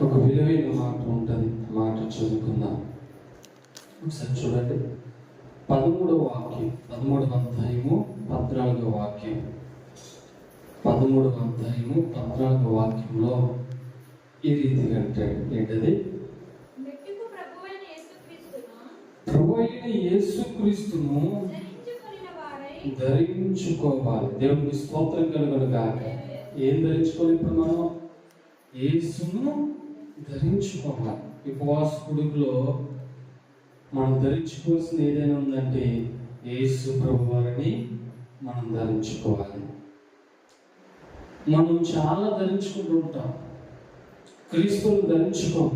ఒక విలువైన మాట ఉంటుంది. మాట చదువుకుందాం. ఒకసారి చూడండి. పదమూడవ వాక్యం పదమూడవ అధ్యాయము పద్నాలుగవ వాక్యం. పదమూడవ అధ్యాయము పద్నాలుగవ వాక్యంలో ఈ రీతిగా అంటాడు ఏంటది మెట్టుకు ప్రభువైన యేసుక్రీస్తును ప్రభు అయిన యేసుక్రీస్తును ధరించుకోవాలి. దేవునికి స్తోత్రం కలుగును గాక. ఏం ధరించుకోవాలి ఇప్పుడు మనం? యేసును ధరించుకోవాలి ఉపవాస కొడుకులో మనం ధరించుకోవాల్సిన ఏదైనా ఉందంటే యేసు ప్రభు వారిని మనం ధరించుకోవాలి. మనం చాలా ధరించుకుంటూ ఉంటాం. క్రీస్తుని ధరించుకో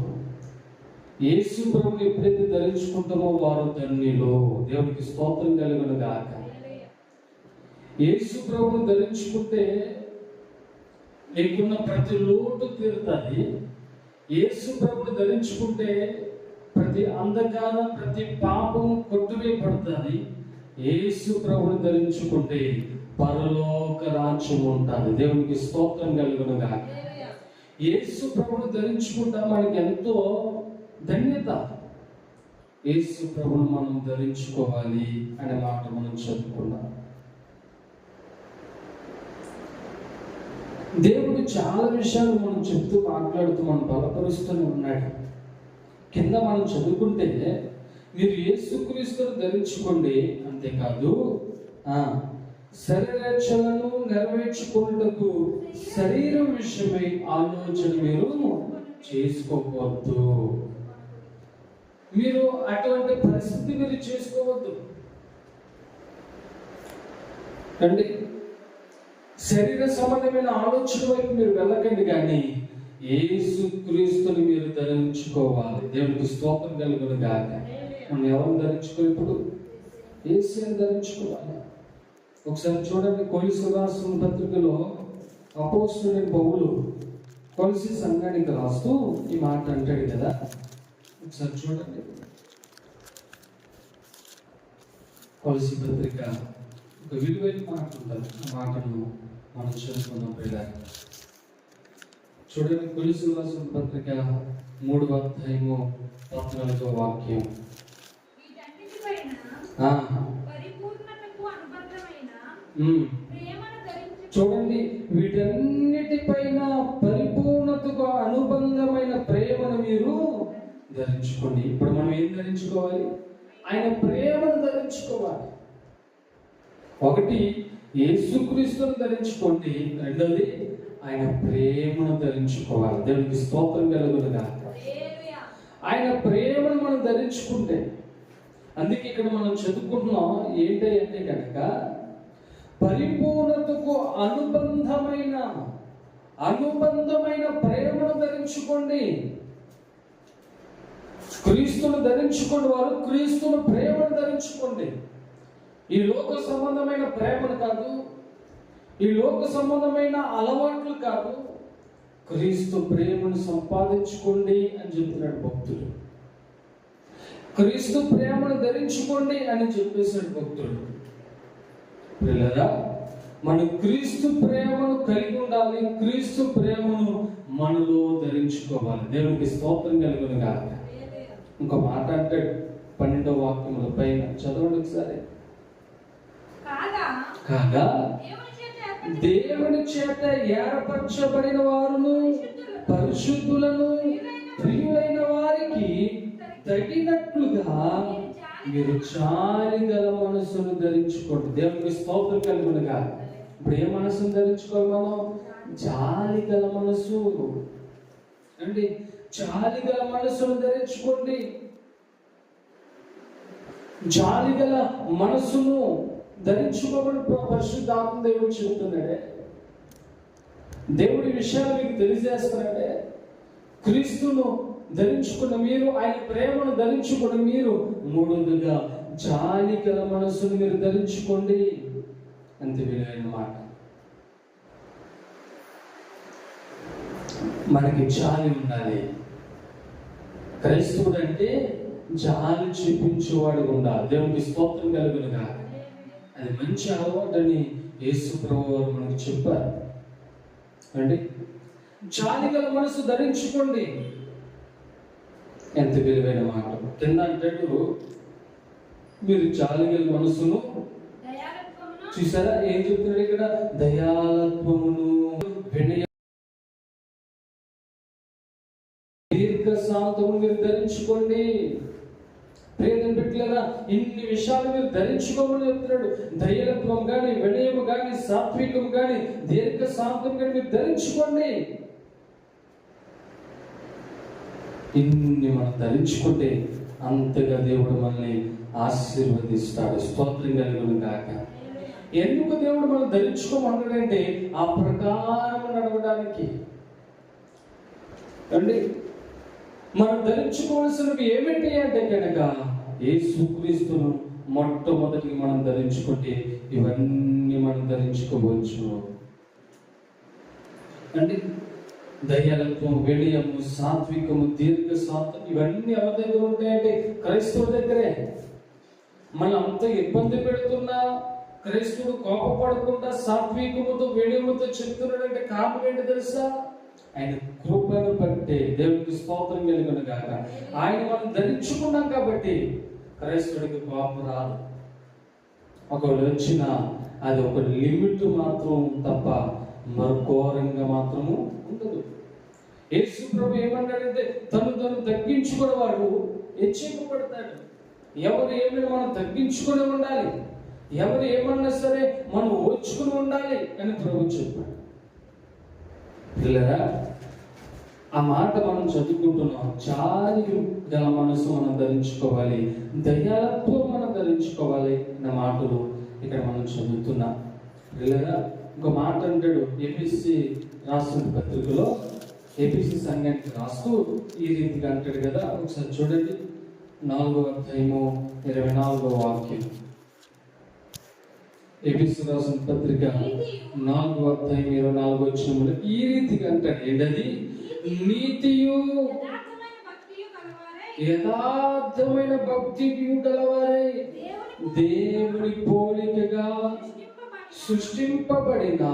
యేసు ప్రభు ఎప్పుడైతే ధరించుకుంటామో వారు ధన్యులు. దేవునికి స్తోత్రం కలుగును గాక. యేసు ప్రభుని ధరించుకుంటే నీకున్న ప్రతి లోటు తీరుతుంది యేసు ప్రభుని ధరించుకుంటే ప్రతి అంధకారం ప్రతి పాపం కొట్టువేయబడుతుంది యేసు ప్రభుని ధరించుకుంటే పరలోక రాజ్యం ఉంటుంది. దేవునికి స్తోత్రం కలుగునుగా యేసు ప్రభుని ధరించుకుంటా మనకి ఎంతో ధన్యత. యేసు ప్రభుని మనం ధరించుకోవాలి అనే మాట మనం చెప్పుకున్నాం దేవుడు చాలా విషయాలు మనం చెప్తూ మాట్లాడుతూ మనం బలపరుస్తూనే ఉన్నాడు. కింద మనం చదువుకుంటే మీరు యేసుక్రీస్తును ధరించుకోండి అంతేకాదు ఆ, శరీరచలను నెరవేర్చుకున్నటకు శరీరం విషయమై ఆలోచన మీరు చేసుకోవద్దు మీరు అటువంటి పరిస్థితి మీరు చేసుకోవద్దు. అంటే శరీర సంబంధమైన ఆలోచన వైపు మీరు వెళ్ళకండి కానీ ఏసు క్రీస్తుని మీరు ధరించుకోవాలి. దేవునికి స్తోత్రం కలుగును గాక. మనం ఎవరు ధరించుకో ఇప్పుడు? ఏసీని ధరించుకోవాలి. ఒకసారి చూడండి కొలిసి రాసిన పత్రికలో అపోస్తుని పౌలు కొలిసి సంఘానికి రాస్తూ ఈ మాట అంటాడు కదా. ఒకసారి చూడండి. కొలిసి పత్రిక ఒక విలువైన మాట ఉంటుంది ఆ మాటను మనం చదువుకుందాం పిల్లలు చూడండి కొలిసి రాసిన పత్రిక మూడవ అధ్యాయము పద్నాలుగో వాక్యం. చూడండి వీటన్నిటిపైన పరిపూర్ణతకు అనుబంధమైన ప్రేమను మీరు ధరించుకోండి. ఇప్పుడు మనం ఏం ధరించుకోవాలి? ఆయన ప్రేమను ధరించుకోవాలి. ఒకటి యేసుక్రీస్తును ధరించుకోండి. రెండోది ఆయన ప్రేమను ధరించుకోవాలి. దేవునికి స్తోత్రం కలుగునుగా ఆయన ప్రేమను మనం ధరించుకుంటే అందుకే ఇక్కడ మనం చదువుకుంటున్నాం ఏంటి అంటే కనుక పరిపూర్ణతకు అనుబంధమైన అనుబంధమైన ప్రేమను ధరించుకోండి. క్రీస్తును ధరించుకోండి వారు క్రీస్తును ప్రేమను ధరించుకోండి. ఈ లోక సంబంధమైన ప్రేమను కాదు ఈ లోక సంబంధమైన అలవాట్లు కాదు. క్రీస్తు ప్రేమను సంపాదించుకోండి అని చెప్తున్నాడు భక్తుడు. క్రీస్తు ప్రేమను ధరించుకోండి అని చెప్పేశాడు భక్తుడు. పిల్లరా మన క్రీస్తు ప్రేమను కలిగి ఉండాలి క్రీస్తు ప్రేమను మనలో ధరించుకోవాలి. దేవునికి స్తోత్రం కలుగును హల్లెలూయా. ఇంకో మాట అంటాడు పన్నెండో వాక్యముల పైన. చదవండి ఒకసారి. కాగా దేవుని చేత ఏర్పరచబడిన వారును పరిశుద్ధులను ప్రియులైన వారికి తగినట్లుగా మీరు చాలి గల మనసును ధరించుకోండి. దేవునికి స్తోత్రం కలుగునుగా ఇప్పుడు ఏ మనసును ధరించుకోవాలి మనం? జాలి గల మనసు. అండి జాలి గల మనసును ధరించుకోండి. జాలి గల మనసును ధరించుకోమని పరిశుద్ధాత్మ దేవుడు చెబుతున్నాడే. దేవుడి విషయాలు మీకు తెలియజేస్తున్నాడే క్రీస్తును ధరించుకున్న మీరు ఆయన ప్రేమను ధరించుకున్న మీరు మూడోదిగా జాలి గల మనసును మీరు ధరించుకోండి అంత విలువైన మాట. మనకి జాలి ఉండాలి. క్రైస్తవుడు అంటే జాలి చూపించేవాడు ఉండాలి. దేవునికి స్తోత్రం కలుగునుగా అది మంచి అలవాటు అని యేసు ప్రభు మనకు చెప్పారు. అంటే జాలిగల మనసు ధరించుకోండి. ఎంత విలువైన మాట కింద అంటాడు మీరు జాలిగల మనసును దయాలత్వమును చూసారా? ఏం చెప్తున్నాడు ఇక్కడ? దయాలత్వమును వినయ దీర్ఘ శాంతమును మీరు ధరించుకోండి. ప్రేదం పెట్టలేదా ఇన్ని విషయాలు మీరు ధరించుకోమని చెప్తున్నాడు. దయలత్వం కానీ వినయము కానీ సాత్వికం కానీ దీర్ఘ శాంతం కానీ మీరు ధరించుకోండి. ఇన్ని మనం ధరించుకుంటే అంతగా దేవుడు మనల్ని ఆశీర్వదిస్తాడు. స్తోత్రం కలుగును కాక ఎందుకు దేవుడు మనం ధరించుకోమన్నాడంటే ఆ ప్రకారం నడవడానికి. అండి మనం ధరించుకోవాల్సినవి ఏమిటి అంటే కనుక ఏ సుక్రీస్తును మొట్టమొదటి మనం ధరించుకుంటే ఇవన్నీ మనం ధరించుకోవచ్చు. అంటే దయ్యాలత్వం వినయము సాత్వికము దీర్ఘ సాత్వం ఇవన్నీ ఎవరి దగ్గర ఉంటాయంటే క్రైస్తవుల దగ్గరే. మనం అంత ఇబ్బంది పెడుతున్నా క్రైస్తవుడు కోపపడకుండా సాత్వికముతో వినయముతో చెప్తున్నాడంటే కారణం ఏంటి తెలుసా? ఆయన కృపను బట్టి దేవునికి స్తోత్రం కలిగిన గాక. ఆయన మనం ధరించుకున్నాం కాబట్టి క్రైస్తుడికి కోపం రాదు. ఒకవేళ వచ్చిన అది ఒక లిమిట్ మాత్రం తప్ప మరో ఘోరంగా మాత్రము ఉండదు. యేసు ప్రభు ఏమన్నాడంటే తను తను తగ్గించుకునేవాడు హెచ్చింపబడతాడు ఎవరు ఏమైనా మనం తగ్గించుకుని ఉండాలి. ఎవరు ఏమన్నా సరే మనం ఓర్చుకుని ఉండాలి అని ప్రభు చెప్పాడు. పిల్లరా ఆ మాట మనం చదువుకుంటున్నాం. చాలి గల మనసు మనం ధరించుకోవాలి. దయాలత్వం మనం ధరించుకోవాలి అన్న మాటలు ఇక్కడ మనం చదువుతున్నాం. పిల్లరా ఇంకో మాట అంటాడు ఏపీసీ రాసిన పత్రికలో. ఏపీసీ సంఘానికి రాస్తూ ఈ రీతిగా అంటాడు కదా ఒకసారి చూడండి. నాలుగో అధ్యాయము ఇరవై నాలుగో వాక్యం. ఏపీసీ రాసిన పత్రిక నాలుగో అధ్యాయం ఇరవై నాలుగో వచ్చిన ఈ రీతిగా అంటాడు. ఏంటది? నీతియు యథార్థమైన భక్తియు గలవారై దేవుని పోలికగా సృష్టింపబడిన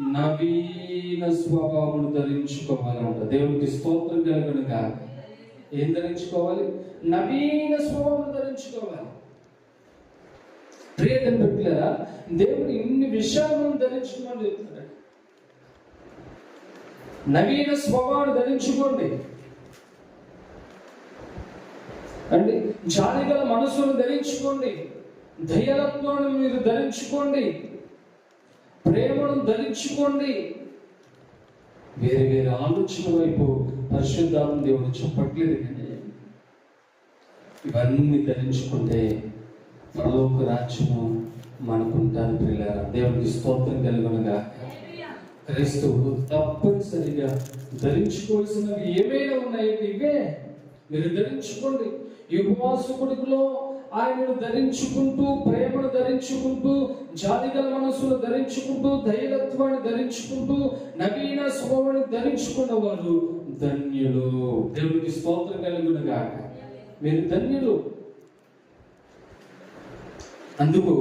నవీన స్వభావమును ధరించుకోవాలంట. దేవునికి స్తోత్రం కలుగునుగా. ఏం ధరించుకోవాలి? నవీన స్వభావం ధరించుకోవాలి. ప్రియతను పెట్టలేరా దేవుడు ఇన్ని విషయాలను ధరించుకోమని చెప్తున్నాడు. నవీన స్వభావాన్ని ధరించుకోండి. అండి జాలిగల మనసును ధరించుకోండి. దయలత్వాన్ని మీరు ధరించుకోండి. ప్రేమను ధరించుకోండి. వేరే వేరే ఆలోచన వైపు పరిశుద్ధాలను దేవుడు చెప్పట్లేదు కానీ ఇవన్నీ ధరించుకుంటే పరలోక రాజ్యము మనకుంటాను పిల్లరా దేవుడికి స్తోత్రం కలుగునగా. క్రైస్తవుడు తప్పనిసరిగా ధరించుకోవాల్సినవి ఏమైనా ఉన్నాయంటే ఇవే మీరు ధరించుకోండి ఈ ఉపవాస కొడుకులో ఆయనను ధరించుకుంటూ ప్రేమను ధరించుకుంటూ జాతిగల మనసును ధరించుకుంటూ ధైర్యత్వాన్ని ధరించుకుంటూ నవీన స్వభావాన్ని ధరించుకున్న వారు ధన్యులు. దేవునికి స్తోత్రం కలుగునగా మీరు ధన్యులు. అందుకు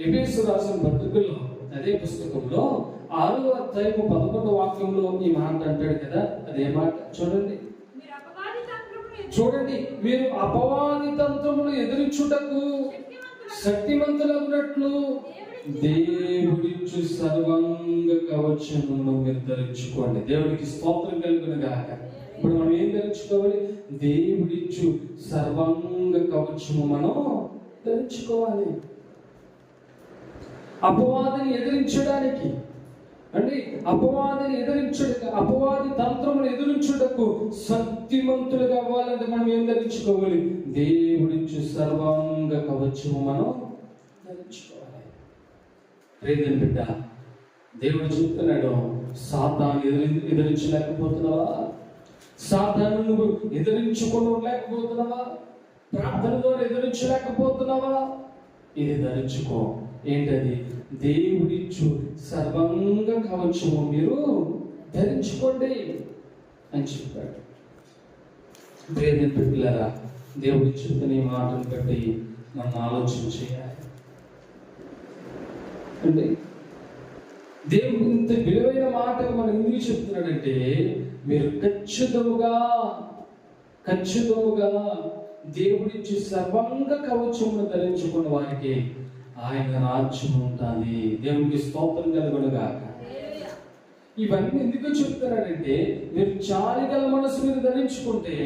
ఎబేసు రాసిన పత్రికలో అదే పుస్తకంలో ఆరో అధ్యాయము పదకొండవ వాక్యంలో ఈ మాట అంటాడు కదా అదే మాట. చూడండి. చూడండి మీరు అపవాది తంత్రములు ఎదిరించుటకు శక్తివంతులకు శక్తివంతులగునట్లు దేవుడిచ్చు సర్వంగ కవచమును మీరు ధరించుకోండి. దేవుడికి స్తోత్రం కలుగును గాక. ఇప్పుడు మనం ఏం ధరించుకోవాలి? దేవుడిచ్చు సర్వంగ కవచము మనం ధరించుకోవాలి. అపవాదిని ఎదిరించడానికి అంటే అపవాదిని ఎదిరించుటకు అపవాది తంత్రమును ఎదిరించుటకు శక్తిమంతులుగా అవ్వాలంటే మనం ఏం ధరించుకోవాలి? నుంచి సర్వాంగ కవచము మనం ధరించుకోవాలి. ప్రేదం బిడ్డ దేవుడు చెప్తున్నాడు సాతాన్ని ఎదిరి ఎదిరించలేకపోతున్నావా? సాతాను నువ్వు ఎదిరించుకుని లేకపోతున్నావా ప్రార్థన ద్వారా ఎదిరించలేకపోతున్నావా? ఇది ధరించుకో. ఏంటది? దేవుడిచ్చు సర్వంగ కవచము మీరు ధరించుకోండి అని చెప్పాడు. ప్రేమ పిల్లరా దేవుడి చూపుని మాటను బట్టి మనం ఆలోచన చేయాలి. అంటే దేవుడు ఇంత విలువైన మాటలు మనం ఎందుకు చెప్తున్నాడంటే మీరు ఖచ్చితముగా ఖచ్చితముగా దేవుడిచ్చి సర్వంగ కవచమును ధరించుకున్న వారికి ఆయన రాజ్యం ఉంటుంది. దేవునికి స్తోత్రం కలుగునుగాక. ఇవన్నీ ఎందుకు చెప్తారంటే మీరు చాలిగల మనసు మీరు ధరించుకుంటే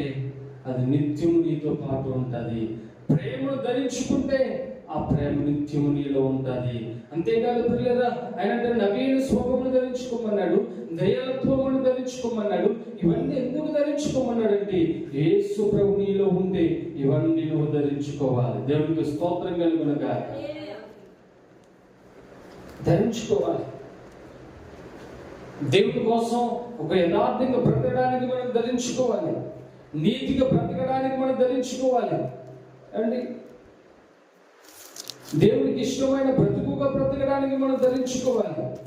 అది నిత్యము నీతో పాటు ఉంటుంది. ప్రేమను ధరించుకుంటే ఆ ప్రేమ నిత్యము నీలో ఉంటుంది. అంతేకాదు పిల్లరా ఆయన అంటే నవీన స్వభావమును ధరించుకోమన్నాడు దయాత్వమును ధరించుకోమన్నాడు. ఇవన్నీ ఎందుకు ధరించుకోమన్నాడంటే యేసు ప్రభు నీలో ఉంటే ఇవన్నీ నువ్వు ధరించుకోవాలి. దేవునికి స్తోత్రం కలుగునగా ధరించుకోవాలి. దేవుడి కోసం ఒక యథార్థంగా బ్రతకడానికి మనం ధరించుకోవాలి. నీతిగా బ్రతకడానికి మనం ధరించుకోవాలి. అండి దేవునికి ఇష్టమైన బ్రతుకుగా బ్రతకడానికి మనం ధరించుకోవాలి.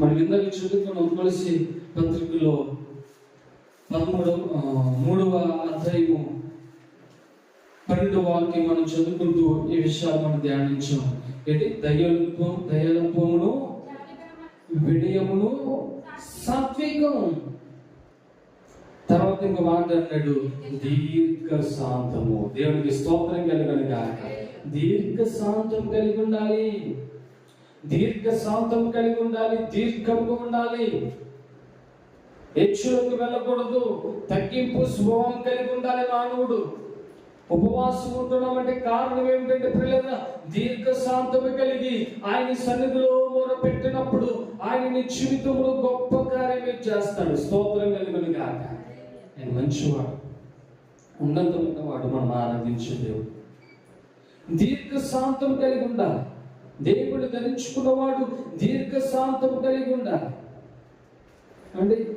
మనం ఇందాక చదువుకున్నాం తులసి పత్రికలో పదమూడు మూడవ అధ్యాయము పన్నెండు వాక్యం మనం చదువుకుంటూ ఈ విషయాలు మనం ధ్యానించాము. ఏంటి? దయత్వం దయాలత్వమును విడయమును సాత్వికం. తర్వాత ఇంకో మాట అన్నాడు దీర్ఘ శాంతము దేవునికి స్తోత్రం కలిగిన దీర్ఘ శాంతం కలిగి ఉండాలి. దీర్ఘ శాంతం కలిగి ఉండాలి. దీర్ఘంగా ఉండాలి. హెచ్చులకు వెళ్ళకూడదు. తగ్గింపు స్వభావం కలిగి ఉండాలి మానవుడు. ఉపవాసం ఉంటున్నామంటే కారణం ఏమిటంటే పిల్లల దీర్ఘ శాంతము కలిగి ఆయన సన్నిధిలో మొర పెట్టినప్పుడు ఆయన నీ జీవితంలో గొప్ప కార్యమే చేస్తాడు. స్తోత్రం కలిగిన కాక ఆయన మంచివాడు. ఉన్నతమైన వాడు మనం ఆరాధించే దేవుడు. దీర్ఘ శాంతం కలిగి ఉండాలి. దేవుడు ధరించుకున్నవాడు దీర్ఘ శాంతం కలిగి ఉండాలి. అంటే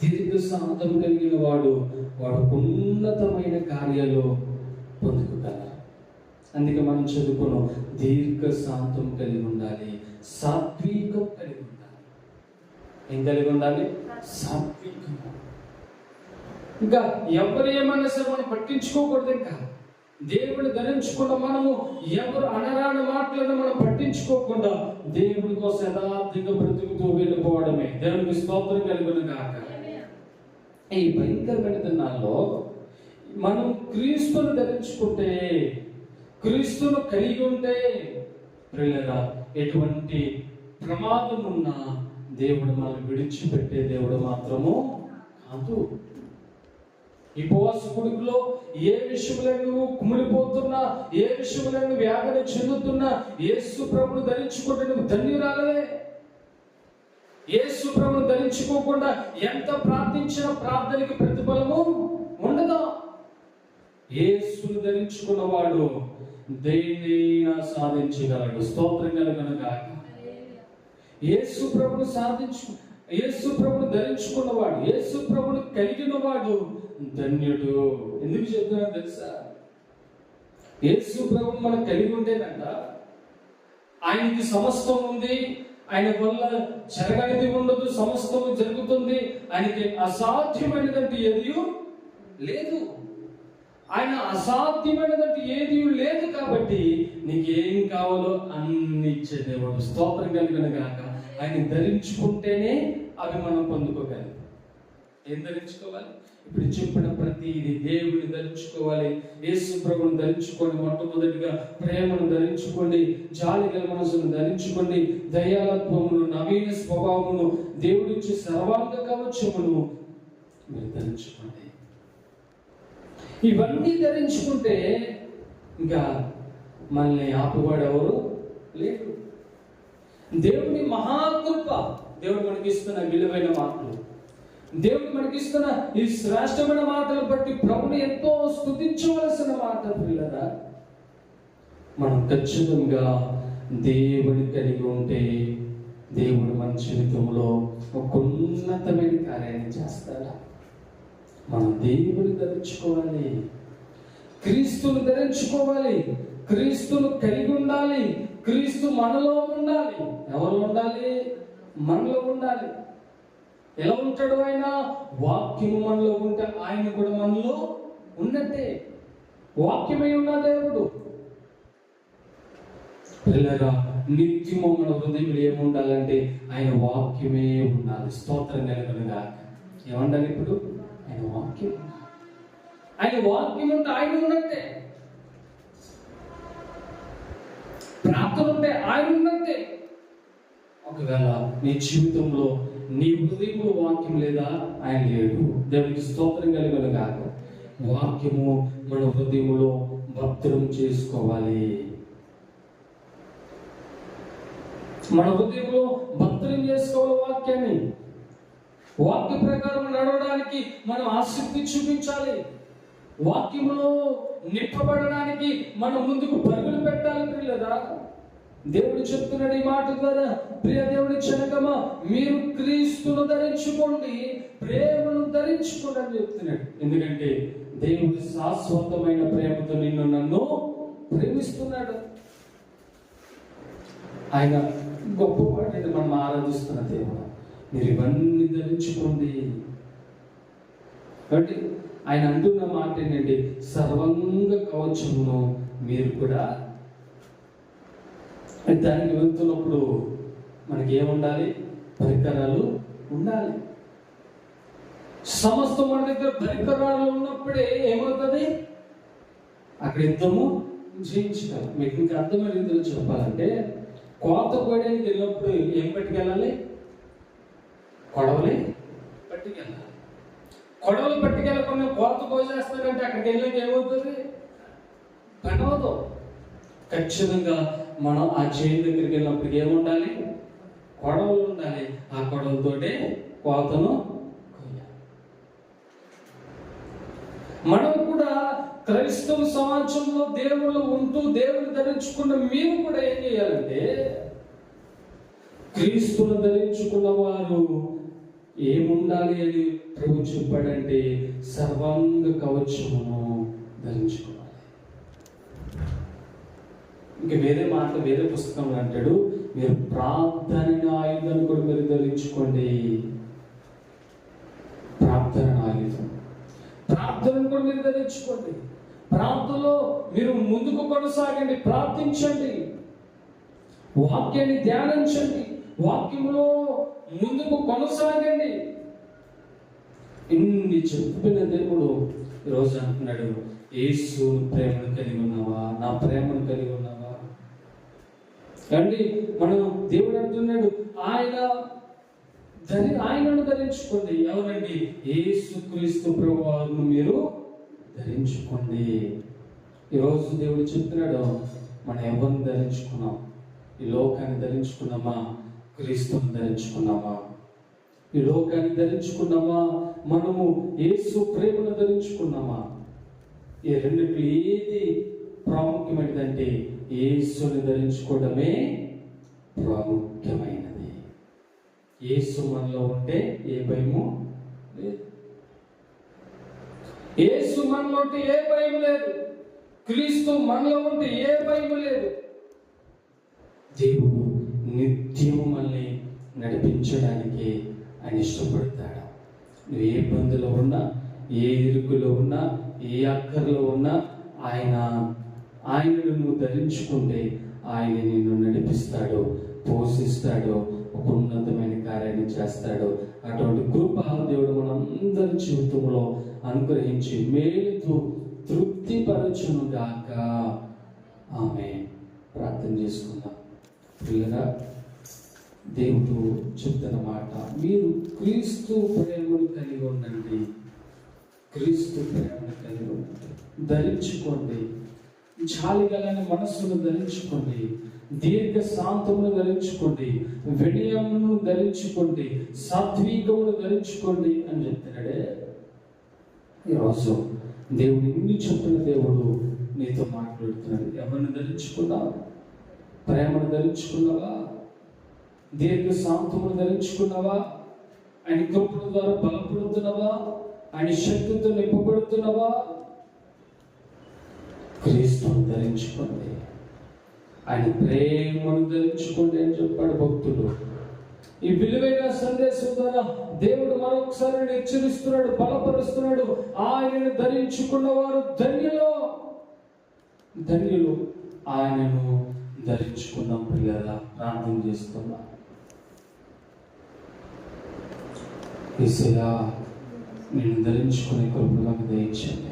దీర్ఘ శాంతం కలిగిన వాడు వాడు ఉన్నతమైన కార్యాలు పొందుకుగల అందుకే మనం చదువుకున్నాం దీర్ఘ శాంతం కలిగి ఉండాలి సాత్వికం కలిగి ఉండాలి. ఏం కలిగి ఉండాలి? సాత్వికం. ఇంకా ఎవరు ఏమన్నా సరే మనం పట్టించుకోకూడదు ఇంకా. దేవుడు ధరించుకున్న మనము ఎవరు అనరాని మాటలను మనం పట్టించుకోకుండా దేవుడి కోసం యథార్థంగా బ్రతుకుతూ వెళ్ళిపోవడమే. దేవునికి స్తోత్రం కలిగిన కాక ఈ భయంకరమైన దినాల్లో మనం క్రీస్తును ధరించుకుంటే క్రీస్తును కలిగి ఉంటే ప్రియులరా ఎటువంటి ప్రమాదం ఉన్నా దేవుడు మనం విడిచిపెట్టే దేవుడు మాత్రము కాదు. ఈ ఉపవాస కొడుకులో ఏ విషయంలో నువ్వు కుమిలిపోతున్నా ఏ విషయంలో నువ్వు వ్యాధన చెందుతున్నా యేసు ప్రభును ధరించుకుంటే నువ్వు రాలే యేసు ప్రభును ధరించుకోకుండా ఎంత ప్రార్థించిన ప్రార్థనకి ప్రతిఫలము ఉండదు? యేసును ధరించుకున్నవాడు దేన్నైనా సాధించగలడు. స్తోత్రం కనుక యేసు ప్రభును సాధించు యేసు ప్రభును ధరించుకున్నవాడు యేసు ప్రభును కలిగిన వాడు ధన్యుడు. ఎందుకు చెప్తున్నా తెలుసా? యేసు ప్రభు మనం కలిగి ఉంటేనంట ఆయనకి సమస్తం ఉంది ఆయన వల్ల జరగనిది ఉండదు సమస్తము జరుగుతుంది. ఆయనకి అసాధ్యమైనదంటే ఏది లేదు. ఆయన అసాధ్యమైనదంటే ఏది లేదు కాబట్టి నీకు ఏం కావాలో అన్ని ఇచ్చే దేవుడు. స్తోత్రం కలిగిన గాక ఆయన ధరించుకుంటేనే అవి మనం పొందుకోగలం ఏం ధరించుకోవాలి? ఇప్పుడు చెప్పిన ప్రతిది దేవుని ధరించుకోవాలి. యేసు ప్రభుని ధరించుకోండి మొట్టమొదటిగా. ప్రేమను ధరించుకోండి. జాలి గల మనసును ధరించుకోండి. దయాలత్వమును నవీన స్వభావమును దేవుడిచ్చి సర్వాంగ కవచమును మీరు ధరించుకోండి. ఇవన్నీ ధరించుకుంటే ఇంకా మనల్ని ఆపువాడు లేదు దేవుని మహాకృప దేవుడు మనకి ఇస్తున్న విలువైన మాటలు దేవుడు మనకిస్తున్న ఈ శ్రేష్టమైన మాటలు బట్టి ప్రభుని ఎంతో స్థుతించవలసిన మాట పిల్లరా. మనం ఖచ్చితంగా దేవుని కలిగి ఉంటే దేవుడు మన జీవితంలో ఒక ఉన్నతమైన కార్యాన్ని చేస్తాడు? మనం దేవుని ధరించుకోవాలి క్రీస్తును ధరించుకోవాలి క్రీస్తును కలిగి ఉండాలి క్రీస్తు మనలో ఉండాలి. ఎవరు ఉండాలి? మనలో ఉండాలి. ఎలా ఉంటాడు ఆయన? వాక్యము మనలో ఉంటే ఆయన కూడా మనలో ఉన్నట్టే. వాక్యమై ఉన్న దేవుడు. పిల్లరా నిత్యము మన హృదయంలో ఏముండాలంటే ఆయన వాక్యమే ఉండాలి. స్తోత్రం కలగలుగా ఏమండాలి ఇప్పుడు? ఆయన వాక్యం. ఆయన వాక్యం ఉంటే ఆయన ఉన్నట్టే. ప్రార్థన ఉంటే ఆయన ఉన్నట్టే. ఒకవేళ నీ జీవితంలో నీ హృదయము వాక్యం లేదా? ఆయన లేడు దేవునికి స్తోత్రం కలిగిన కాక వాక్యము మన హృదయములో భద్రం చేసుకోవాలి. మన హృదయంలో భద్రం చేసుకోవాలి వాక్యాన్ని. వాక్య ప్రకారం నడవడానికి మనం ఆసక్తి చూపించాలి. వాక్యములో నిప్పబడడానికి మనం ముందుకు పరుగులు పెట్టాలి లేదా దేవుడు చెప్తున్నాడు ఈ మాట ద్వారా. ప్రియ దేవుడి చెనకమా మీరు క్రీస్తును ధరించుకోండి ప్రేమను ధరించుకోండి అని చెప్తున్నాడు. ఎందుకంటే దేవుడు శాశ్వతమైన ప్రేమతో నిన్ను నన్ను ప్రేమిస్తున్నాడు. ఆయన గొప్పవాడిని మనం ఆరాధిస్తున్న దేవుడు. మీరు ఇవన్నీ ధరించుకోండి. కాబట్టి ఆయన అంటున్న మాట ఏంటంటే సర్వంగ కవచమును మీరు కూడా దానికి వెళ్తున్నప్పుడు మనకి ఏముండాలి పరికరాలు ఉండాలి. సమస్తం మన దగ్గర పరికరాలు ఉన్నప్పుడే ఏమవుతుంది? అక్కడ యుద్ధము జయించగలం మీకు ఇంకా అర్థమైన రీతిలో చెప్పాలంటే కోత కోయడానికి వెళ్ళినప్పుడు ఏం పట్టుకెళ్ళాలి? కొడవలి పట్టుకెళ్ళాలి. కొడవలు పట్టుకెళ్ళకుండా కోత కోసేస్తారంటే అక్కడికి వెళ్ళాక ఏమవుతుంది? పని ఖచ్చితంగా మనం ఆ చేయి దగ్గరికి వెళ్ళినప్పుడు ఏముండాలి? కొడవలు ఉండాలి. ఆ కొడవలతో కోతను మనం కూడా క్రైస్తవ సమాజంలో దేవుళ్ళు ఉంటూ దేవుని ధరించుకున్న మేము కూడా ఏం చేయాలంటే క్రీస్తును ధరించుకున్న వారు ఏముండాలి అని ప్రభు చెప్పాడంటే సర్వాంగ కవచమును ధరించుకోవాలి. ఇంకా వేరే మాట వేరే పుస్తకంలో అంటాడు మీరు ప్రార్థన ఆయుధం కూడా మీరు ధరించుకోండి ప్రార్థన ఆయుధం. ప్రార్థనను కూడా మీరు ధరించుకోండి ప్రార్థనలో మీరు ముందుకు కొనసాగండి ప్రార్థించండి. వాక్యాన్ని ధ్యానించండి. వాక్యంలో ముందుకు కొనసాగండి. ఇన్ని చెప్పిన దేవుడు ఈరోజు అంటున్నాడు ఏసు ప్రేమను కలిగి ఉన్నావా? నా ప్రేమను కలిగి ఉన్నావా? రండి మనం దేవుడు అంటున్నాడు ఆయన ధరి ఆయనను ధరించుకోండి. ఎవరండి? ఏసు క్రీస్తు ప్రభువారును మీరు ధరించుకోండి. ఈరోజు దేవుడు చెప్తున్నాడు మనం ఎవరిని ధరించుకున్నాం? ఈ లోకాన్ని ధరించుకున్నామా? క్రీస్తుని ధరించుకున్నామా? ఈ లోకాన్ని ధరించుకున్నామా? మనము యేసు ప్రేమను ధరించుకున్నామా? ఈ రెండు ఏది ప్రాముఖ్యమైనదంటే యేసుని ధరించుకోవడమే ప్రాముఖ్యమైనది. యేసు మనలో ఉంటే ఏ భయము లేదు. యేసు మనలో ఉంటే ఏ భయం లేదు. క్రీస్తు మనలో ఉంటే ఏ భయం లేదు. దేవుడు నిత్యము మనల్ని నడిపించడానికి ఆయన ఇష్టపడతాడు. నువ్వు ఏ ఇబ్బందిలో ఉన్నా ఏ ఇరుకులో ఉన్నా ఏ అక్కర్లో ఉన్నా ఆయన ఆయనను నువ్వు ధరించుకుంటే ఆయన నిన్ను నడిపిస్తాడు పోషిస్తాడు ఒక ఉన్నతమైన కార్యాన్ని చేస్తాడు. అటువంటి కృప దేవుడు మనందరి జీవితంలో అనుగ్రహించి మేలుతో తృప్తిపరచును గాక. ఆమె ప్రార్థన చేసుకుందాం. పిల్లగా దేవుడు చెప్తున్న మాట మీరు క్రీస్తు ప్రేమను కలిగి ఉండండి. క్రీస్తు ప్రేమను కలిగి ఉండండి. ధరించుకోండి. జాలి గలని మనస్సును ధరించుకోండి. దీర్ఘ శాంతమును ధరించుకోండి. వినయమును ధరించుకోండి. సాత్వికమును ధరించుకోండి అని చెప్తున్నాడే. ఈరోజు దేవుడు ఇన్ని చెప్పిన దేవుడు నీతో మాట్లాడుతున్నాడు. ఎవరిని ధరించుకున్నావు ప్రేమను ధరించుకున్నావా దీర్ఘ శాంతమును ధరించుకున్నావా ఆయన కృపణ ద్వారా బలపడుతున్నావా? ఆయన శక్తితో నింపబడుతున్నావా? క్రీస్తును ధరించుకుంది ఆయన ప్రేమను ధరించుకోండి అని చెప్పాడు భక్తుడు. ఈ విలువైన సందేశం ద్వారా దేవుడు మరొకసారి హెచ్చరిస్తున్నాడు బలపరుస్తున్నాడు. ఆయనను ధరించుకున్న వారు ధన్యులు. ధన్యులు ఆయనను ధరించుకున్నాం ప్రియులరా ప్రార్థన చేస్తున్నా. ఈసయా నేను ధరించుకునే కృపలకు నాకు దయచండి